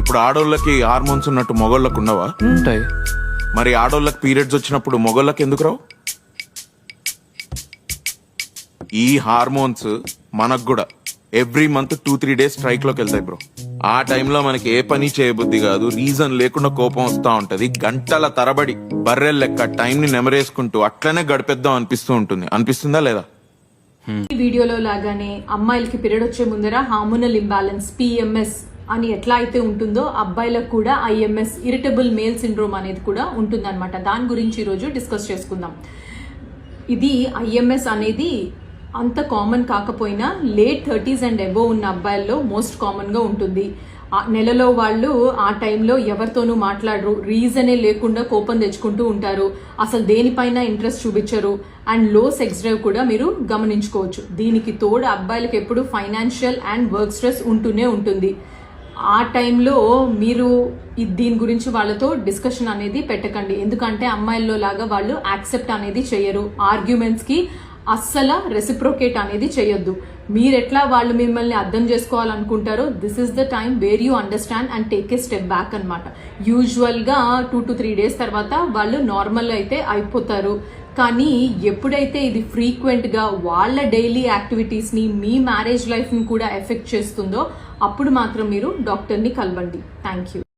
ఇప్పుడు ఆడోళ్ళకి హార్మోన్స్ ఉన్నట్టు మొగోళ్ళకు ఉండవా? ఉంటాయి. మరి ఆడోళ్ళకి పీరియడ్స్ వచ్చినప్పుడు మొగోళ్ళకి ఎందుకు రావు? ఈ హార్మోన్స్ మనకు కూడా every month two three days స్ట్రైక్లోకి వెళ్తాయి బ్రో. ఆ టైంలో మనకి ఏ పని చేయబుద్ధి కాదు రీజన్ లేకుండా కోపం వస్తా ఉంటది. గంటల తరబడి బర్రెల్ లెక్క టైం ని నెమరేసుకుంటూ అట్లనే గడిపేద్దాం అనిపిస్తూ ఉంటుంది. అనిపిస్తుందా లేదా? ఈ వీడియోలో లాగానే అమ్మాయిలకి పీరియడ్ వచ్చే ముందర హార్మోనల్ ఇంబ్యాలెన్స్ పిఎంఎస్ అని ఎట్లా అయితే ఉంటుందో అబ్బాయిలకు కూడా ఐఎంఎస్ ఇరిటబుల్ మేల్ సిండ్రోమ్ అనేది కూడా ఉంటుందన్నమాట. దాని గురించి ఈరోజు డిస్కస్ చేసుకుందాం. ఇది ఐఎంఎస్ అనేది అంత కామన్ కాకపోయినా లేట్ థర్టీస్ అండ్ ఎబో ఉన్న అబ్బాయిల్లో మోస్ట్ కామన్గా ఉంటుంది. ఆ నెలలో వాళ్ళు ఆ టైంలో ఎవరితోనూ మాట్లాడరు. రీజనే లేకుండా కోపం తెచ్చుకుంటూ ఉంటారు. అసలు దేనిపైన ఇంట్రెస్ట్ చూపించరు. అండ్లో సెక్స్ డ్రైవ్ కూడా మీరు గమనించుకోవచ్చు. దీనికి తోడు అబ్బాయిలకు ఎప్పుడు ఫైనాన్షియల్ అండ్ వర్క్ స్ట్రెస్ ఉంటూనే ఉంటుంది. ఆ టైంలో మీరు దీని గురించి వాళ్ళతో డిస్కషన్ అనేది పెట్టకండి. ఎందుకంటే అమ్మాయిల్లో లాగా వాళ్ళు యాక్సెప్ట్ అనేది చేయరు ఆర్గ్యుమెంట్స్కి అస్సలు రెసిప్రోకేట్ అనేది చేయొద్దు మీరు ఎట్లా వాళ్ళు మిమ్మల్ని అర్థం చేసుకోవాలనుకుంటారో this is the time where you understand and take a step back అనమాట యూజువల్గా టూ టు త్రీ డేస్ తర్వాత వాళ్ళు నార్మల్ అయితే అయిపోతారు. కానీ ఎప్పుడైతే ఇది ఫ్రీక్వెంట్గా వాళ్ళ డైలీ యాక్టివిటీస్ని మీ మ్యారేజ్ లైఫ్ని కూడా ఎఫెక్ట్ చేస్తుందో అప్పుడు మాత్రం మీరు డాక్టర్ని కలవండి. Thank you